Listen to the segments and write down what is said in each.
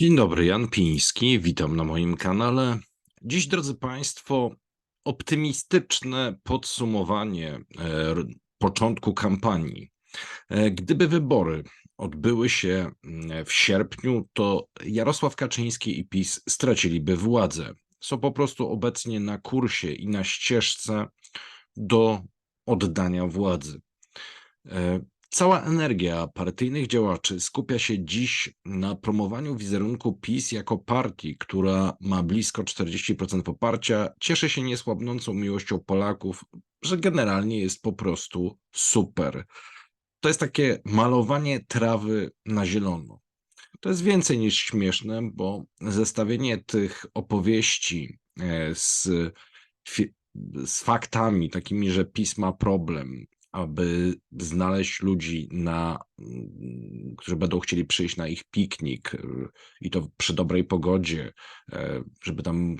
Dzień dobry, Jan Piński, witam na moim kanale. Dziś, drodzy Państwo, optymistyczne podsumowanie e, początku kampanii. E, Gdyby wybory odbyły się mm, w sierpniu, to Jarosław Kaczyński i PiS straciliby władzę. Są po prostu obecnie na kursie i na ścieżce do oddania władzy. Cała energia partyjnych działaczy skupia się dziś na promowaniu wizerunku PiS jako partii, która ma blisko 40% poparcia, cieszy się niesłabnącą miłością Polaków, że generalnie jest po prostu super. To jest takie malowanie trawy na zielono. To jest więcej niż śmieszne, bo zestawienie tych opowieści e, z, z faktami, takimi, że PiS ma problem, aby znaleźć ludzi, na, mm, którzy będą chcieli przyjść na ich piknik y, i to przy dobrej pogodzie, e, żeby tam,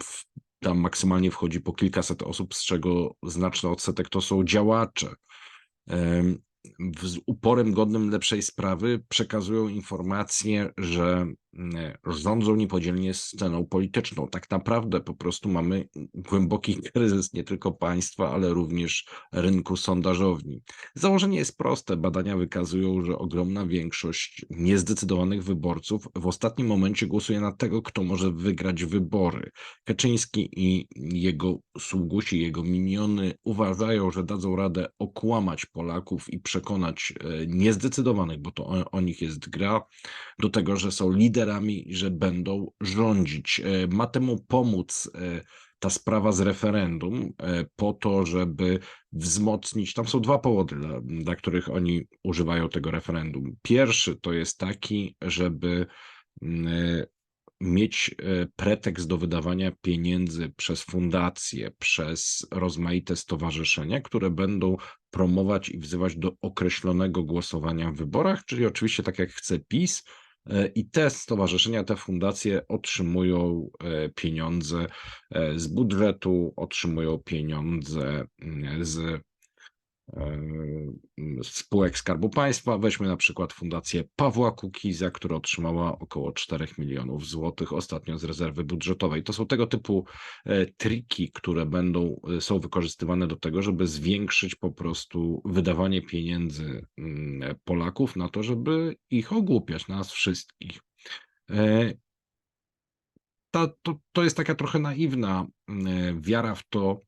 tam maksymalnie wchodzi po kilkaset osób, z czego znaczny odsetek to są działacze. Z uporem godnym lepszej sprawy przekazują informacje, że rządzą niepodzielnie sceną polityczną. Tak naprawdę po prostu mamy głęboki kryzys nie tylko państwa, ale również rynku sondażowni. Założenie jest proste. Badania wykazują, że ogromna większość niezdecydowanych wyborców w ostatnim momencie głosuje na tego, kto może wygrać wybory. Kaczyński i jego sługusi, jego miniony uważają, że dadzą radę okłamać Polaków i przekonać e, niezdecydowanych, bo to o, o nich jest gra, do tego, że są liderami i że będą rządzić. E, Ma temu pomóc e, ta sprawa z referendum e, po to, żeby wzmocnić. Tam są dwa powody, dla, dla których oni używają tego referendum. Pierwszy to jest taki, żeby mieć pretekst do wydawania pieniędzy przez fundacje, przez rozmaite stowarzyszenia, które będą promować i wzywać do określonego głosowania w wyborach, czyli oczywiście tak jak chce PiS. E, I te stowarzyszenia, te fundacje otrzymują e, pieniądze e, z budżetu, otrzymują pieniądze mm, z spółek Skarbu Państwa. Weźmy na przykład Fundację Pawła Kukiza, która otrzymała około 4 milionów złotych ostatnio z rezerwy budżetowej. To są tego typu e, triki, które będą, e, są wykorzystywane do tego, żeby zwiększyć po prostu wydawanie pieniędzy mm, Polaków na to, żeby ich ogłupiać, nas wszystkich. E, ta, to, to jest taka trochę naiwna wiara w to,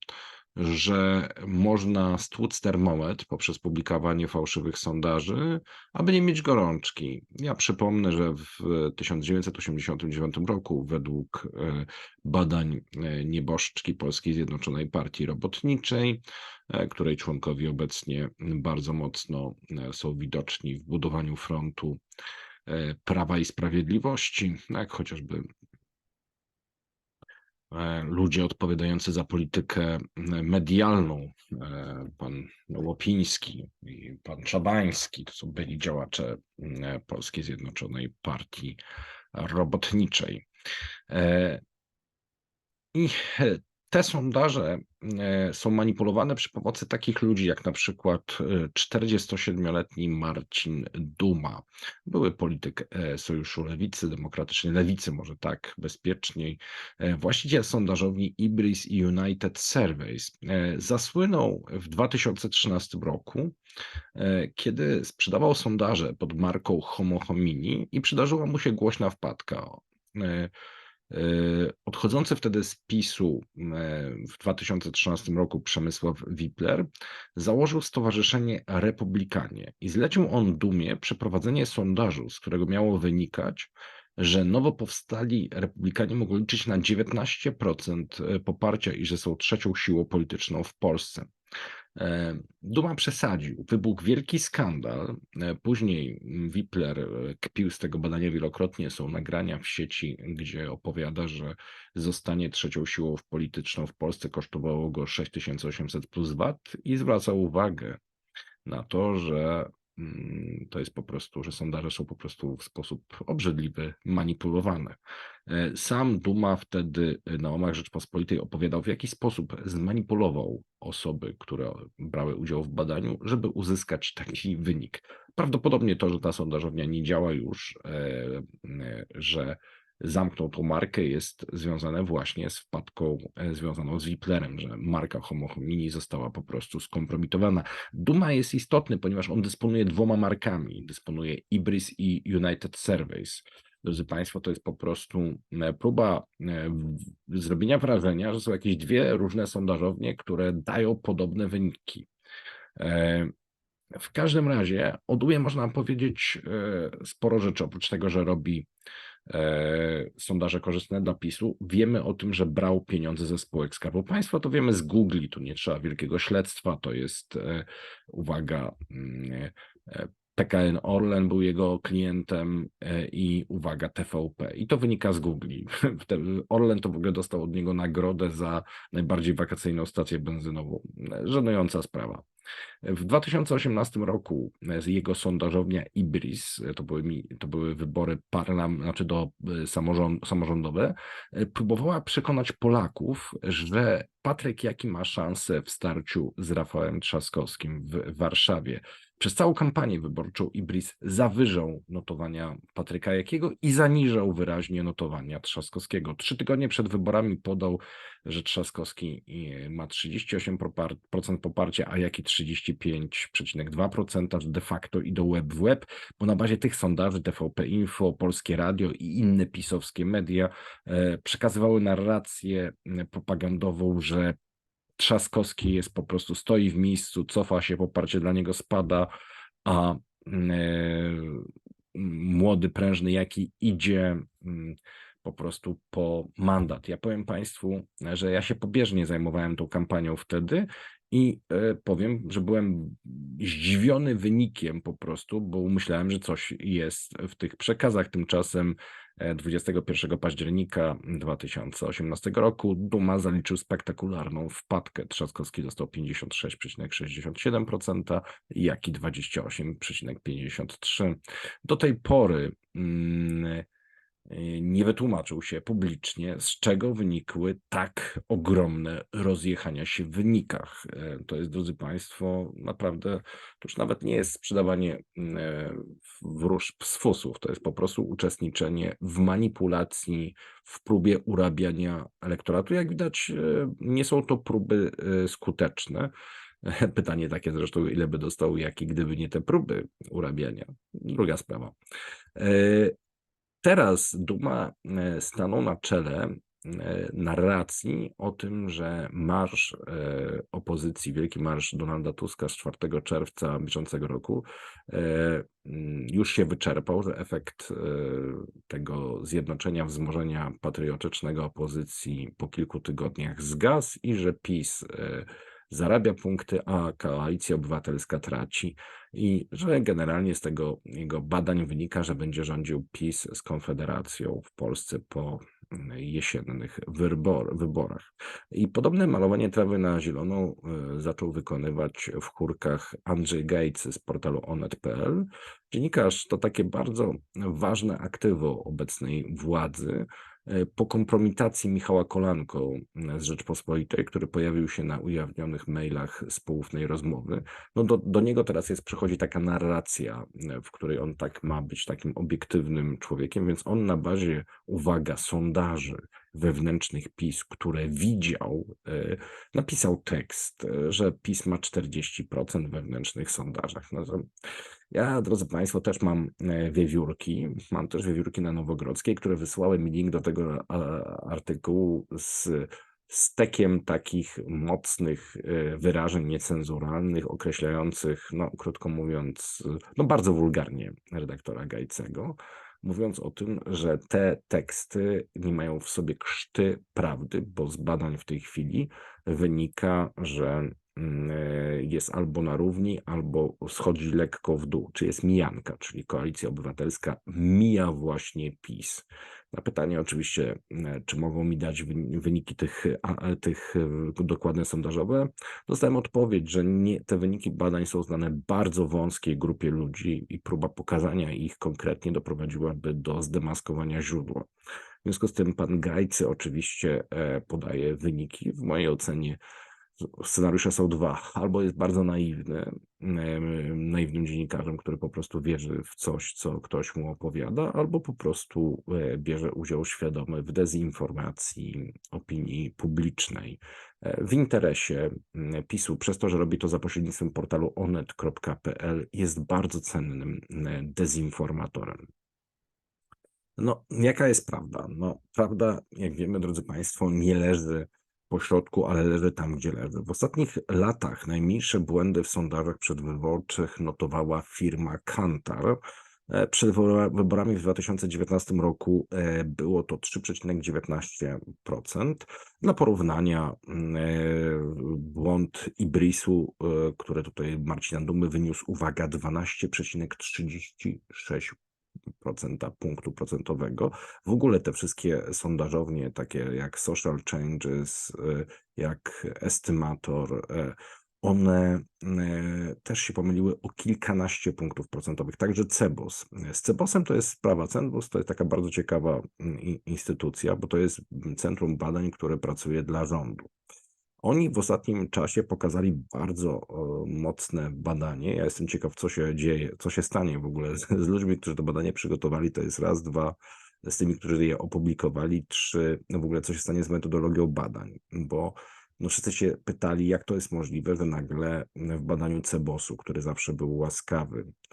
że można stłuc termometr poprzez publikowanie fałszywych sondaży, aby nie mieć gorączki. Ja przypomnę, że w 1989 roku według e, badań e, nieboszczki Polskiej Zjednoczonej Partii Robotniczej, e, której członkowie obecnie bardzo mocno są widoczni w budowaniu frontu Prawa i Sprawiedliwości, jak chociażby ludzie odpowiadający za politykę m, medialną, e, pan Łopiński i pan Czabański, to są byli działacze Polskiej Zjednoczonej Partii Robotniczej. E, I e, te sondaże e, są manipulowane przy pomocy takich ludzi jak na przykład e, 47-letni Marcin Duma, były polityk e, Sojuszu Lewicy, Demokratycznej Lewicy, może tak bezpieczniej, e, właściciel sondażowni Ibris United Surveys. E, Zasłynął w 2013 roku, e, kiedy sprzedawał sondaże pod marką Homo Homini i przydarzyła mu się głośna wpadka. E, E, Odchodzący wtedy z PiSu e, w 2013 roku Przemysław Wipler założył Stowarzyszenie Republikanie i zlecił on Dumie przeprowadzenie sondażu, z którego miało wynikać, że nowo powstali republikanie mogą liczyć na 19% poparcia i że są trzecią siłą polityczną w Polsce. E, Duma przesadził, wybuchł wielki skandal. E, Później Wipler e, kpił z tego badania wielokrotnie. Są nagrania w sieci, gdzie opowiada, że zostanie trzecią siłą polityczną w Polsce kosztowało go 6800 plus VAT i zwracał uwagę na to, że mm, to jest po prostu, że sondaże są po prostu w sposób obrzydliwy manipulowane. E, Sam Duma wtedy e, na łamach Rzeczpospolitej opowiadał, w jaki sposób zmanipulował osoby, które brały udział w badaniu, żeby uzyskać taki wynik. Prawdopodobnie to, że ta sondażownia nie działa już, e, że zamknął tą markę, jest związane właśnie z wpadką e, związaną z Wiplerem, że marka Homo homini została po prostu skompromitowana. Duma jest istotny, ponieważ on dysponuje dwoma markami. Dysponuje Ibris i United Surveys. Drodzy Państwo, to jest po prostu e, próba e, zrobienia wrażenia, że są jakieś dwie różne sondażownie, które dają podobne wyniki. W każdym razie o Dumie można powiedzieć sporo rzeczy, oprócz tego, że robi sondaże korzystne dla PiSu. Wiemy o tym, że brał pieniądze ze spółek Skarbu Państwa, to wiemy z Google, tu nie trzeba wielkiego śledztwa, to jest, e, uwaga, mm, e, PKN Orlen był jego klientem e, i uwaga, TVP. I to wynika z Google. Orlen to w ogóle dostał od niego nagrodę za najbardziej wakacyjną stację benzynową. Żenująca sprawa. W 2018 roku jego sondażownia Ibris, to były, to były wybory parlam, znaczy do e, samorząd, samorządowe, e, próbowała przekonać Polaków, że Patryk Jaki ma szansę w starciu z Rafałem Trzaskowskim w Warszawie. Przez całą kampanię wyborczą Ibris zawyżał notowania Patryka Jakiego i zaniżał wyraźnie notowania Trzaskowskiego. Trzy tygodnie przed wyborami podał, że Trzaskowski e, ma 38% poparcia, a Jaki 35,2%, że de facto idą web w web, bo na bazie tych sondaży TVP Info, Polskie Radio i inne pisowskie media e, przekazywały narrację propagandową, że Trzaskowski jest po prostu, stoi w miejscu, cofa się, poparcie dla niego spada, a e, młody, prężny jaki idzie po prostu po mandat. Ja powiem Państwu, że ja się pobieżnie zajmowałem tą kampanią wtedy i e, powiem, że byłem zdziwiony wynikiem po prostu, bo myślałem, że coś jest w tych przekazach. Tymczasem 21 października 2018 roku Duma zaliczył spektakularną wpadkę. Trzaskowski dostał 56,67%, Jaki 28,53%. Do tej pory mm, nie wytłumaczył się publicznie, z czego wynikły tak ogromne rozjechania się w wynikach. E, to jest, drodzy Państwo, naprawdę, to już nawet nie jest sprzedawanie mm, e, wróż z fusów, to jest po prostu uczestniczenie w manipulacji, w próbie urabiania elektoratu. Jak widać, nie są to próby skuteczne. Pytanie takie zresztą, ile by dostał jaki, gdyby nie te próby urabiania. Druga sprawa. Teraz Duma e, stanął na czele e, narracji o tym, że marsz e, opozycji, wielki marsz Donalda Tuska z 4 czerwca bieżącego roku już się wyczerpał, że efekt tego zjednoczenia, wzmożenia patriotycznego opozycji po kilku tygodniach zgasł i że PiS zarabia punkty, a koalicja obywatelska traci i że generalnie z tego jego badań wynika, że będzie rządził PiS z Konfederacją w Polsce po mm, jesiennych wybor, wyborach. I podobne malowanie trawy na zielono y, zaczął wykonywać w chórkach Andrzej Gates z portalu onet.pl. Dziennikarz to takie bardzo ważne aktywo obecnej władzy, po kompromitacji Michała Kolanko e, z Rzeczpospolitej, który pojawił się na ujawnionych mailach z poufnej rozmowy, no do, do niego teraz jest, przychodzi taka narracja, e, w której on tak ma być takim obiektywnym człowiekiem, więc on na bazie, uwaga, sondaży wewnętrznych PiS, które widział, napisał tekst, że PiS ma 40% w wewnętrznych sondażach. No ja, drodzy Państwo, też mam e, wiewiórki. Mam też wiewiórki na Nowogrodzkiej, które wysłały mi link do tego artykułu z stekiem takich mocnych e, wyrażeń niecenzuralnych, określających, no krótko mówiąc, no bardzo wulgarnie redaktora Gajcego, mówiąc o tym, że te teksty nie mają w sobie krzty prawdy, bo z badań w tej chwili wynika, że e, jest albo na równi, albo schodzi lekko w dół, czy jest mijanka, czyli Koalicja Obywatelska mija właśnie PiS. Na pytanie oczywiście, e, czy mogą mi dać wyniki tych, tych e, dokładne sondażowe, dostałem odpowiedź, że nie, te wyniki badań są znane bardzo wąskiej grupie ludzi i próba pokazania ich konkretnie doprowadziłaby do zdemaskowania źródła. W związku z tym pan Gajcy oczywiście podaje wyniki, w mojej ocenie scenariusze są dwa. Albo jest bardzo naiwny, naiwnym dziennikarzem, który po prostu wierzy w coś, co ktoś mu opowiada, albo po prostu e, bierze udział świadomy w dezinformacji opinii publicznej e, w interesie PiSu, przez to, że robi to za pośrednictwem portalu onet.pl, jest bardzo cennym dezinformatorem. No, jaka jest prawda? No, prawda, jak wiemy, drodzy Państwo, nie leży pośrodku, ale leży tam, gdzie leży. W ostatnich latach najmniejsze błędy w sondażach przedwyborczych notowała firma Kantar. E, przed wyborami w 2019 roku e, było to 3,19%. Dla porównania mm, e, błąd Ibrisu, który tutaj Marcin Dumy wyniósł, uwaga, 12,36% procenta punktu procentowego. W ogóle te wszystkie sondażownie, takie jak Social Changes, y, jak Estimator, y, one y, też się pomyliły o kilkanaście punktów procentowych, także CEBOS. Z CEBOSem to jest sprawa. CEBOS to jest taka bardzo ciekawa instytucja, bo to jest centrum badań, które pracuje dla rządu. Oni w ostatnim czasie pokazali bardzo mocne badanie. Ja jestem ciekaw, co się dzieje, co się stanie w ogóle z, z ludźmi, którzy to badanie przygotowali. To jest raz, dwa, z tymi, którzy je opublikowali, trzy, no w ogóle co się stanie z metodologią badań, bo no wszyscy się pytali, jak to jest możliwe, że nagle w badaniu Cebosu, który zawsze był łaskawy E,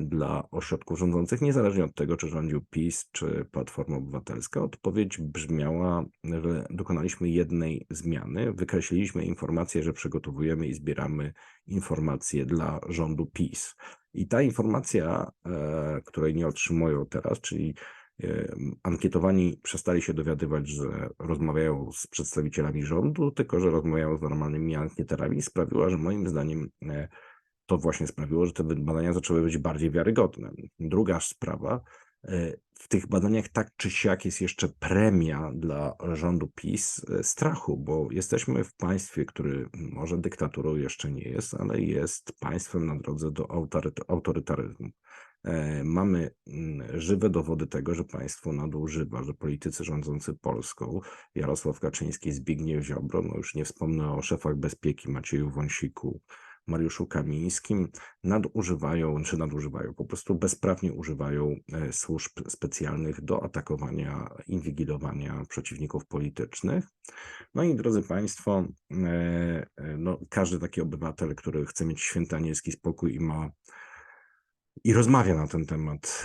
dla ośrodków rządzących, niezależnie od tego, czy rządził PiS, czy Platforma Obywatelska. Odpowiedź brzmiała, że dokonaliśmy jednej zmiany, wykreśliliśmy informację, że przygotowujemy i zbieramy informacje dla rządu PiS. I ta informacja, e, której nie otrzymują teraz, czyli e, ankietowani przestali się dowiadywać, że rozmawiają z przedstawicielami rządu, tylko że rozmawiają z normalnymi ankieterami, sprawiła, że moim zdaniem to właśnie sprawiło, że te badania zaczęły być bardziej wiarygodne. Druga sprawa, e, w tych badaniach tak czy siak jest jeszcze premia dla rządu PiS e, strachu, bo jesteśmy w państwie, który może dyktaturą jeszcze nie jest, ale jest państwem na drodze do autorytaryzmu. E, mamy mm, żywe dowody tego, że państwo nadużywa, że politycy rządzący Polską, Jarosław Kaczyński, Zbigniew Ziobro, no już nie wspomnę o szefach bezpieki Macieju Wąsiku, Mariuszu Kamińskim nadużywają, czy nadużywają, po prostu bezprawnie używają e, służb specjalnych do atakowania, inwigilowania przeciwników politycznych. No i drodzy Państwo, e, e, no, każdy taki obywatel, który chce mieć święty anielski spokój i ma i rozmawia na ten temat,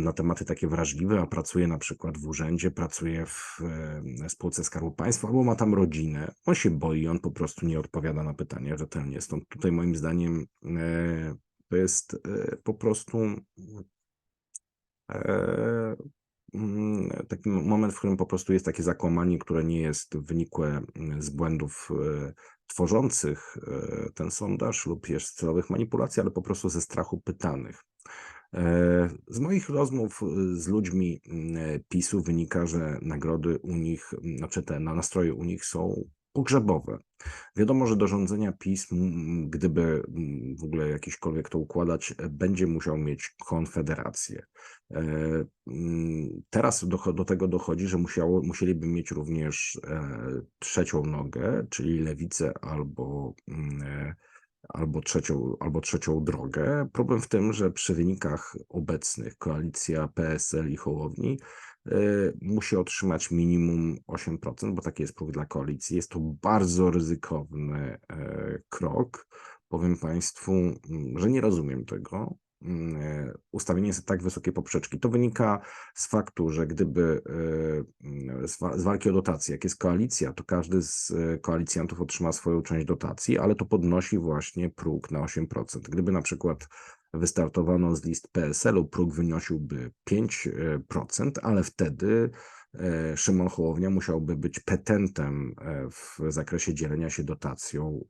na tematy takie wrażliwe, a pracuje na przykład w urzędzie, pracuje w spółce Skarbu Państwa albo ma tam rodzinę. On się boi, on po prostu nie odpowiada na pytania rzetelnie. Stąd tutaj moim zdaniem e, to jest e, po prostu e, mm, taki moment, w którym po prostu jest takie zakłamanie, które nie jest wynikłe z błędów tworzących ten sondaż lub jest celowych manipulacji, ale po prostu ze strachu pytanych. E, z moich rozmów y, z ludźmi mm, PiSu wynika, że nagrody u nich, znaczy te nastroje u nich są pogrzebowe. Wiadomo, że do rządzenia PiS, gdyby w ogóle jakiśkolwiek to układać, będzie musiał mieć konfederację. E, teraz do, do tego dochodzi, że musiało, musieliby mieć również e, trzecią nogę, czyli lewicę albo albo trzecią, albo trzecią drogę. Problem w tym, że przy wynikach obecnych koalicja PSL i Hołowni y, musi otrzymać minimum 8%, bo taki jest próg dla koalicji. Jest to bardzo ryzykowny y, krok. Powiem Państwu, że nie rozumiem tego. Mm, e, ustawienie jest tak wysokie poprzeczki. To wynika z faktu, że gdyby e, z walki o dotacje, jak jest koalicja, to każdy z e, koalicjantów otrzyma swoją część dotacji, ale to podnosi właśnie próg na 8%. Gdyby na przykład wystartowano z list PSL-u, próg wynosiłby 5%, ale wtedy Szymon Hołownia musiałby być petentem w zakresie dzielenia się dotacją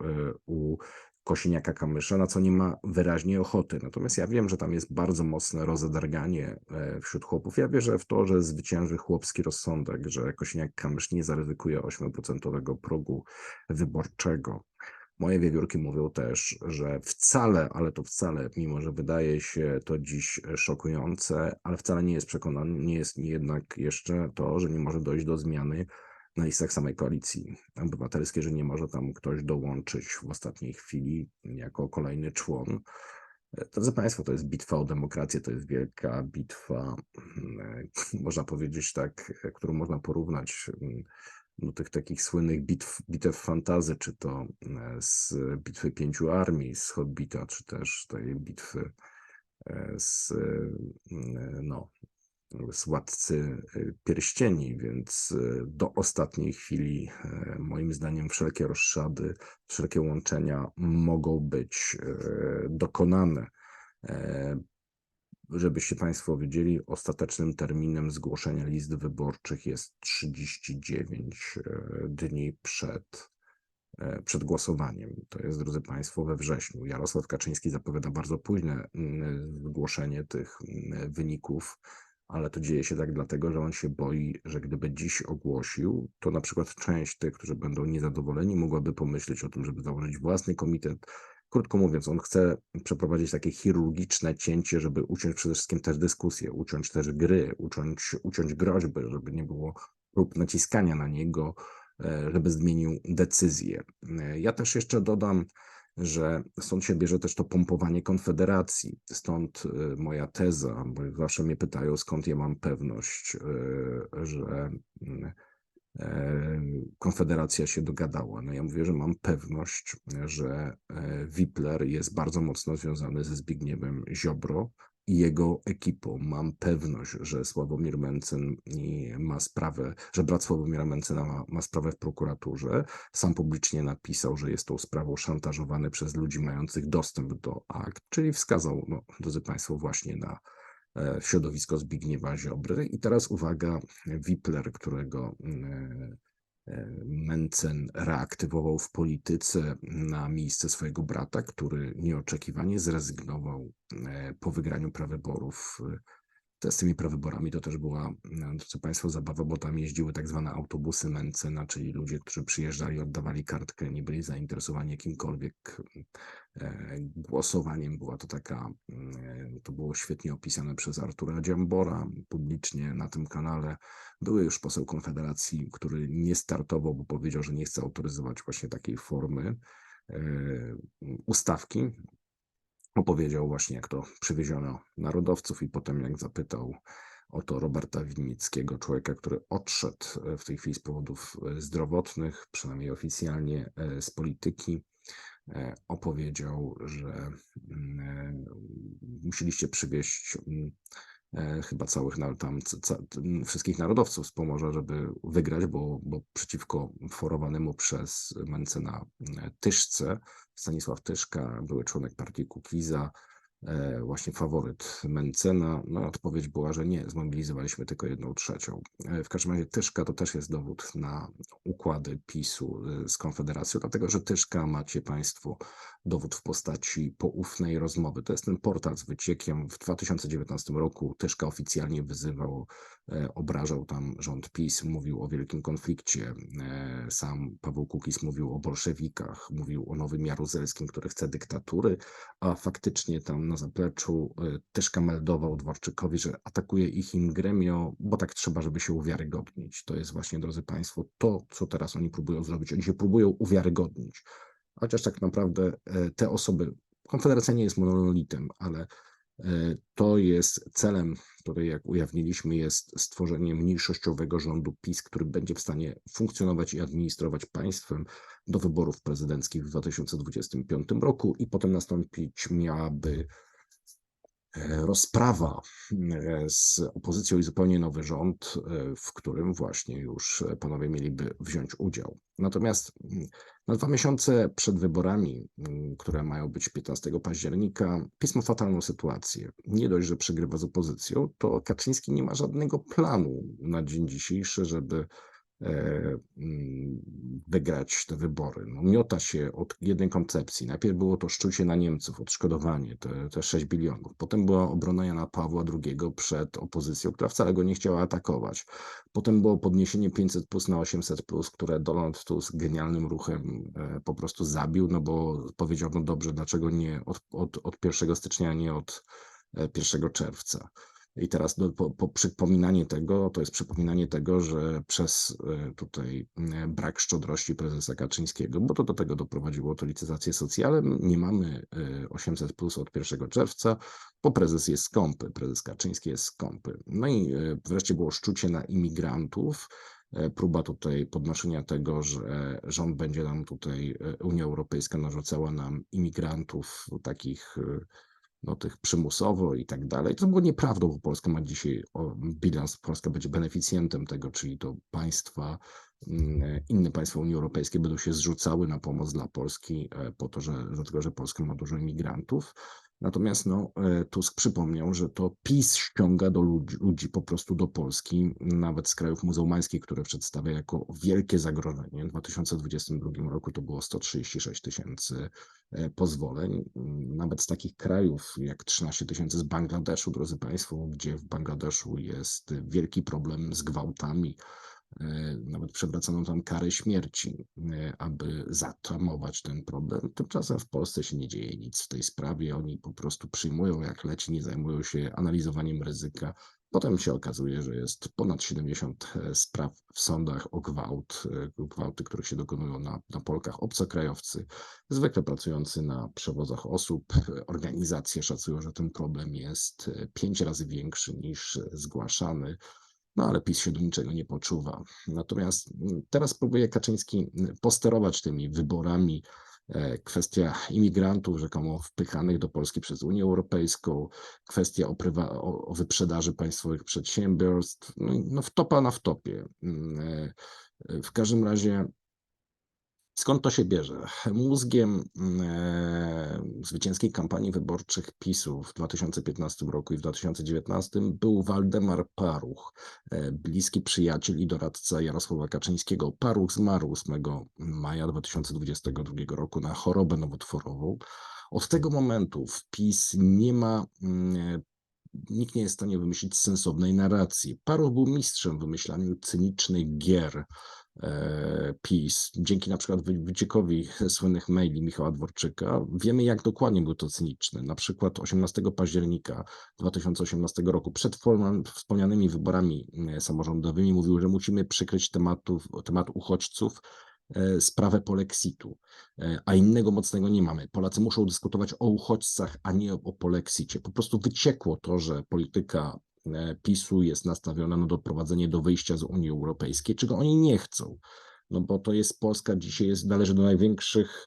u Kosiniaka Kamysza, na co nie ma wyraźnie ochoty. Natomiast ja wiem, że tam jest bardzo mocne rozedarganie e, wśród chłopów. Ja wierzę w to, że zwycięży chłopski rozsądek, że Kosiniak Kamysz nie zaryzykuje 8% progu wyborczego. Moje wiewiórki mówią też, że wcale, ale to wcale, mimo że wydaje się to dziś szokujące, ale wcale nie jest przekonany, nie jest jednak jeszcze to, że nie może dojść do zmiany na listach samej koalicji obywatelskiej, że nie może tam ktoś dołączyć w ostatniej chwili jako kolejny człon. Drodzy Państwo, to jest bitwa o demokrację, to jest wielka bitwa, mm, można powiedzieć tak, którą można porównać mm, do tych takich słynnych bitw, bitew fantazy, czy to e, z bitwy pięciu armii, z Hobbita, czy też tej bitwy z, no, Władcy Pierścieni, więc do ostatniej chwili moim zdaniem wszelkie rozszady, wszelkie łączenia mogą być dokonane. Żebyście Państwo wiedzieli, ostatecznym terminem zgłoszenia list wyborczych jest 39 dni przed, przed głosowaniem. To jest, drodzy Państwo, we wrześniu. Jarosław Kaczyński zapowiada bardzo późne zgłoszenie tych wyników ale to dzieje się tak dlatego, że on się boi, że gdyby dziś ogłosił, to na przykład część tych, którzy będą niezadowoleni, mogłaby pomyśleć o tym, żeby założyć własny komitet. Krótko mówiąc, on chce przeprowadzić takie chirurgiczne cięcie, żeby uciąć przede wszystkim też dyskusję, uciąć też gry, uciąć, uciąć groźby, żeby nie było prób naciskania na niego, e, żeby zmienił decyzję. E, ja też jeszcze dodam, że stąd się bierze też to pompowanie Konfederacji. Stąd y, moja teza, bo zawsze mnie pytają, skąd ja mam pewność, y, że y, Konfederacja się dogadała. No ja mówię, że mam pewność, że Wipler jest bardzo mocno związany ze Zbigniewem Ziobro, i jego ekipą. Mam pewność, że Sławomir Mencen ma sprawę, że brat Sławomira Mencena ma, ma sprawę w prokuraturze. Sam publicznie napisał, że jest tą sprawą szantażowany przez ludzi mających dostęp do akt, czyli wskazał, no, drodzy Państwo, właśnie na e, środowisko Zbigniewa Ziobry. I teraz uwaga, Wipler, którego e, Mencen reaktywował w polityce na miejsce swojego brata, który nieoczekiwanie zrezygnował e, po wygraniu prawyborów z tymi prawyborami to też była, drodzy Państwo, zabawa, bo tam jeździły tak zwane autobusy Mencena, czyli ludzie, którzy przyjeżdżali, oddawali kartkę, nie byli zainteresowani jakimkolwiek e, głosowaniem. Była to taka, e, to było świetnie opisane przez Artura Dziambora publicznie na tym kanale. Były już poseł Konfederacji, który nie startował, bo powiedział, że nie chce autoryzować właśnie takiej formy e, ustawki, opowiedział właśnie, jak to przywieziono narodowców i potem jak zapytał o to Roberta Winnickiego, człowieka, który odszedł e, w tej chwili z powodów e, zdrowotnych, przynajmniej oficjalnie z polityki, opowiedział, że mm, musieliście przywieźć mm, E, chyba całych tam, wszystkich narodowców z Pomorza, żeby wygrać, bo, bo przeciwko forowanemu przez Mencena e, Tyszce, Stanisław Tyszka, były członek partii Kukiza, E, właśnie faworyt Mencena. No, odpowiedź była, że nie, zmobilizowaliśmy tylko jedną trzecią. E, w każdym razie Tyszka to też jest dowód na układy PiSu e, z Konfederacją, dlatego że Tyszka macie Państwo dowód w postaci poufnej rozmowy. To jest ten portal z wyciekiem. W 2019 roku Tyszka oficjalnie wyzywał, obrażał tam rząd PiS, mówił o wielkim konflikcie. Sam Paweł Kukiz mówił o bolszewikach, mówił o nowym Jaruzelskim, który chce dyktatury, a faktycznie tam na zapleczu y, też meldował Dworczykowi, że atakuje ich im gremio, bo tak trzeba, żeby się uwiarygodnić. To jest właśnie, drodzy Państwo, to, co teraz oni próbują zrobić. Oni się próbują uwiarygodnić. Chociaż tak naprawdę e, te osoby, Konfederacja nie jest monolitem, ale to jest celem, który jak ujawniliśmy, jest stworzenie mniejszościowego rządu PiS, który będzie w stanie funkcjonować i administrować państwem do wyborów prezydenckich w 2025 roku i potem nastąpić miałaby e, rozprawa e, z opozycją i zupełnie nowy rząd, e, w którym właśnie już panowie mieliby wziąć udział. Natomiast mm, na dwa miesiące przed wyborami, mm, które mają być 15 października, PiS ma fatalną sytuację. Nie dość, że przegrywa z opozycją, to Kaczyński nie ma żadnego planu na dzień dzisiejszy, żeby E, wygrać te wybory. No, miota się od jednej koncepcji. Najpierw było to szczucie na Niemców, odszkodowanie, te, te 6 bilionów. Potem była obrona Jana Pawła II przed opozycją, która wcale go nie chciała atakować. Potem było podniesienie 500 plus na 800 plus, które Donald Tusk genialnym ruchem e, po prostu zabił, no bo powiedział, no dobrze, dlaczego nie od, od, od 1 stycznia, a nie od 1 e, czerwca. I teraz do, po, po przypominanie tego, to jest przypominanie tego, że przez e, tutaj e, brak szczodrości prezesa Kaczyńskiego, bo to do tego doprowadziło to licyzację socjalem, nie mamy 800 plus od 1 czerwca, bo prezes jest skąpy, prezes Kaczyński jest skąpy. No i wreszcie było szczucie na imigrantów, próba tutaj podnoszenia tego, że rząd będzie nam tutaj, Unia Europejska narzucała nam imigrantów takich no, tych przymusowo i tak dalej. To było nieprawdą, bo Polska ma dzisiaj bilans, Polska będzie beneficjentem tego, czyli to państwa, mm, inne państwa Unii Europejskiej będą się zrzucały na pomoc dla Polski e, po to, że, dlatego, że Polska ma dużo imigrantów. Natomiast no, e, Tusk przypomniał, że to PiS ściąga do ludzi, ludzi po prostu do Polski, nawet z krajów muzułmańskich, które przedstawia jako wielkie zagrożenie. W 2022 roku to było 136 tysięcy e, pozwoleń. Nawet z takich krajów jak 13 tysięcy z Bangladeszu, drodzy Państwo, gdzie w Bangladeszu jest wielki problem z gwałtami, nawet przewracono tam karę śmierci, e, aby zatamować ten problem. Tymczasem w Polsce się nie dzieje nic w tej sprawie. Oni po prostu przyjmują jak leci, nie zajmują się analizowaniem ryzyka. Potem się okazuje, że jest ponad 70 e, spraw w sądach o gwałt, gwałty, które się dokonują na, na Polkach, obcokrajowcy, zwykle pracujący na przewozach osób. Organizacje szacują, że ten problem jest pięć razy większy niż zgłaszany. No ale PiS się do niczego nie poczuwa. Natomiast mm, teraz próbuje Kaczyński mm, posterować tymi wyborami. E, kwestia imigrantów rzekomo wpychanych do Polski przez Unię Europejską, kwestia o, prywa, o, wyprzedaży państwowych przedsiębiorstw, no, no wtopa na wtopie. Mm, e, w każdym razie Skąd to się bierze? Mózgiem e, zwycięskiej kampanii wyborczych PiSu w 2015 roku i w 2019 był Waldemar Paruch, e, bliski przyjaciel i doradca Jarosława Kaczyńskiego. Paruch zmarł 8 maja 2022 roku na chorobę nowotworową. Od tego momentu w PiS nie ma mm, nikt nie jest w stanie wymyślić sensownej narracji. Paruch był mistrzem w wymyślaniu cynicznych gier, E, PiS, dzięki na przykład wyciekowi słynnych maili Michała Dworczyka, wiemy jak dokładnie był to cyniczny. Na przykład 18 października 2018 roku, przed wspomnianymi wyborami e, samorządowymi, mówił, że musimy przykryć tematów, temat uchodźców e, sprawę polexitu, a innego mocnego nie mamy. Polacy muszą dyskutować o uchodźcach, a nie o polexicie. Po prostu wyciekło to, że polityka E, PiSu jest nastawiona na doprowadzenie do wyjścia z Unii Europejskiej, czego oni nie chcą. No bo to jest Polska dzisiaj jest, należy do największych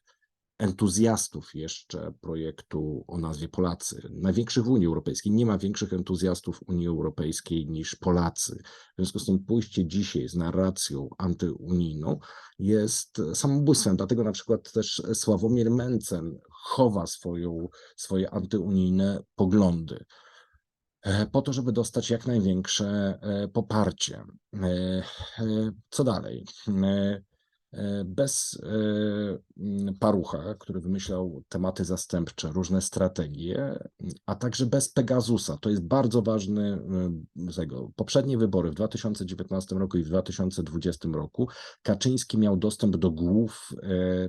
entuzjastów jeszcze projektu o nazwie Polacy. Największych w Unii Europejskiej. Nie ma większych entuzjastów Unii Europejskiej niż Polacy. W związku z tym pójście dzisiaj z narracją antyunijną jest samobójstwem. Dlatego na przykład też Sławomir Mencen chowa swoją, swoje antyunijne poglądy. E, po to, żeby dostać jak największe e, poparcie. E, co dalej? E, bez e, parucha, który wymyślał tematy zastępcze, różne strategie, a także bez Pegasusa. To jest bardzo ważny e, tego. Poprzednie wybory w 2019 roku i w 2020 roku Kaczyński miał dostęp do głów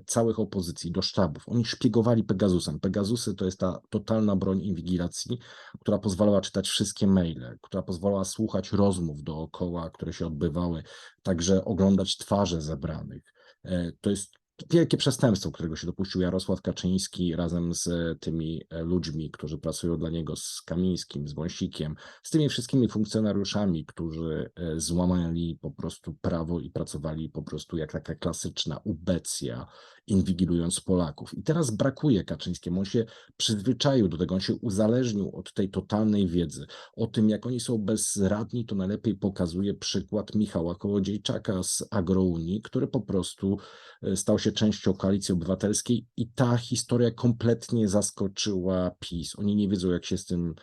całych opozycji, do sztabów. Oni szpiegowali Pegasusem. Pegasusy to jest ta totalna broń inwigilacji, która pozwalała czytać wszystkie maile, która pozwalała słuchać rozmów dookoła, które się odbywały, także oglądać twarze zebranych. E, to jest wielkie przestępstwo, którego się dopuścił Jarosław Kaczyński razem z tymi e, ludźmi, którzy pracują dla niego, z Kamińskim, z Wąsikiem, z tymi wszystkimi funkcjonariuszami, którzy e, złamali po prostu prawo i pracowali po prostu jak taka klasyczna ubecja, inwigilując Polaków. I teraz brakuje Kaczyńskiemu, on się przyzwyczaił do tego, on się uzależnił od tej totalnej wiedzy. O tym, jak oni są bezradni, to najlepiej pokazuje przykład Michała Kołodziejczaka z Agrounii, który po prostu e, stał się częścią koalicji obywatelskiej i ta historia kompletnie zaskoczyła PiS. Oni nie wiedzą, jak się z tym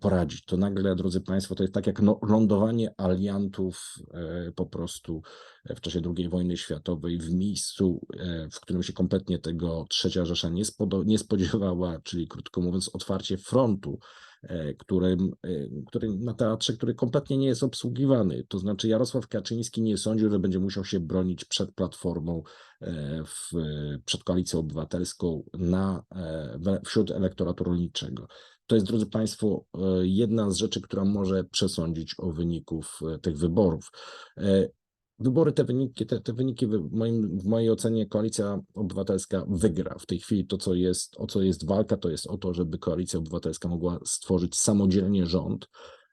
poradzić. To nagle, drodzy Państwo, to jest tak jak no, lądowanie aliantów e, po prostu e, w czasie II wojny światowej w miejscu, w którym się kompletnie tego trzecia Rzesza nie, nie spodziewała, czyli krótko mówiąc otwarcie frontu, którym, który, na teatrze, który kompletnie nie jest obsługiwany. To znaczy Jarosław Kaczyński nie sądził, że będzie musiał się bronić przed Platformą, w, przed Koalicją Obywatelską na, wśród elektoratu rolniczego. To jest, drodzy Państwo, e, jedna z rzeczy, która może przesądzić o wyników e, tych wyborów. E, Wybory, te wyniki, te, te wyniki w, moim, w mojej ocenie Koalicja Obywatelska wygra. W tej chwili to, co jest, o co jest walka, to jest o to, żeby Koalicja Obywatelska mogła stworzyć samodzielnie rząd,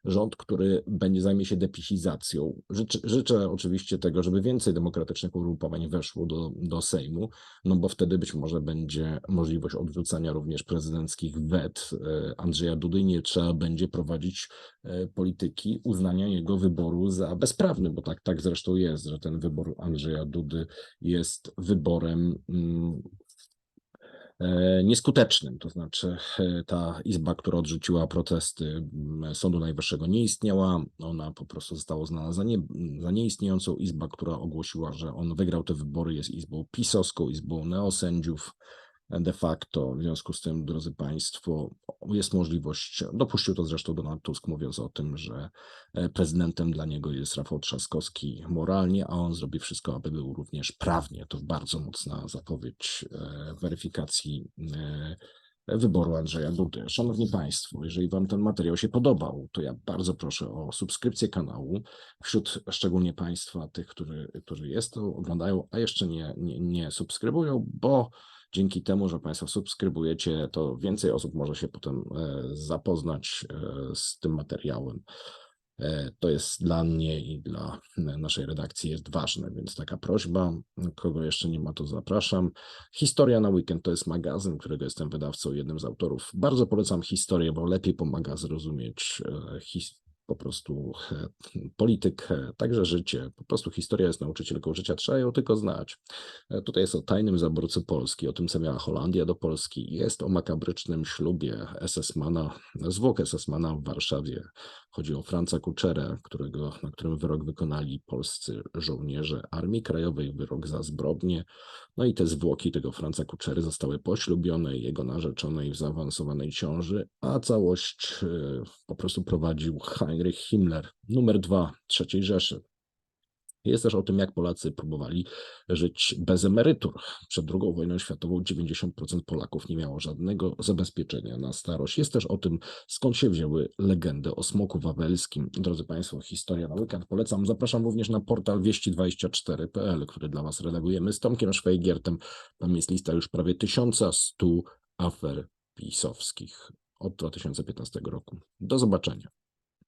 rząd, który będzie zajmie się depisizacją. Życzę, życzę oczywiście tego, żeby więcej demokratycznych ugrupowań weszło do, do Sejmu, no bo wtedy być może będzie możliwość odrzucania również prezydenckich wet e, Andrzeja Dudy nie trzeba będzie prowadzić e, polityki uznania jego wyboru za bezprawny, bo tak, tak zresztą jest, że ten wybór Andrzeja Dudy jest wyborem mm, nieskutecznym. To znaczy, e, ta izba, która odrzuciła protesty Sądu Najwyższego, nie istniała. Ona po prostu została uznana za, nie, za nieistniejącą. Izba, która ogłosiła, że on wygrał te wybory, jest izbą pisowską, izbą neosędziów de facto. W związku z tym, drodzy Państwo, jest możliwość, dopuścił to zresztą Donald Tusk, mówiąc o tym, że e, prezydentem dla niego jest Rafał Trzaskowski moralnie, a on zrobi wszystko, aby był również prawnie. To bardzo mocna zapowiedź e, weryfikacji e, wyboru Andrzeja Dudy. Szanowni Państwo, jeżeli Wam ten materiał się podobał, to ja bardzo proszę o subskrypcję kanału. Wśród szczególnie Państwa, tych, którzy, którzy jest to oglądają, a jeszcze nie, nie, nie subskrybują, bo Dzięki temu, że Państwo subskrybujecie, to więcej osób może się potem e, zapoznać e, z tym materiałem. E, to jest dla mnie i dla naszej redakcji jest ważne, więc taka prośba. Kogo jeszcze nie ma, to zapraszam. Historia na weekend to jest magazyn, którego jestem wydawcą, jednym z autorów. Bardzo polecam historię, bo lepiej pomaga zrozumieć po prostu e, polityk, e, także życie. Po prostu historia jest nauczycielką życia, trzeba ją tylko znać. E, tutaj jest o tajnym zaborcy Polski, o tym, co miała Holandia do Polski. Jest o makabrycznym ślubie SS-mana, zwłok SS-mana w Warszawie. Chodzi o Franca Kuczerę, którego, na którym wyrok wykonali polscy żołnierze Armii Krajowej, wyrok za zbrodnie. No i te zwłoki tego Franca Kuczery zostały poślubione, jego narzeczonej w zaawansowanej ciąży, a całość po prostu prowadził Heinrich Himmler, numer dwa III Rzeszy. Jest też o tym, jak Polacy próbowali żyć bez emerytur. Przed II wojną światową 90% Polaków nie miało żadnego zabezpieczenia na starość. Jest też o tym, skąd się wzięły legendy o smoku wawelskim. Drodzy Państwo, historia na weekend polecam. Zapraszam również na portal wieści24.pl, który dla Was redagujemy z Tomkiem Szwajgiertem. Tam jest lista już prawie 1100 afer pisowskich od 2015 roku. Do zobaczenia.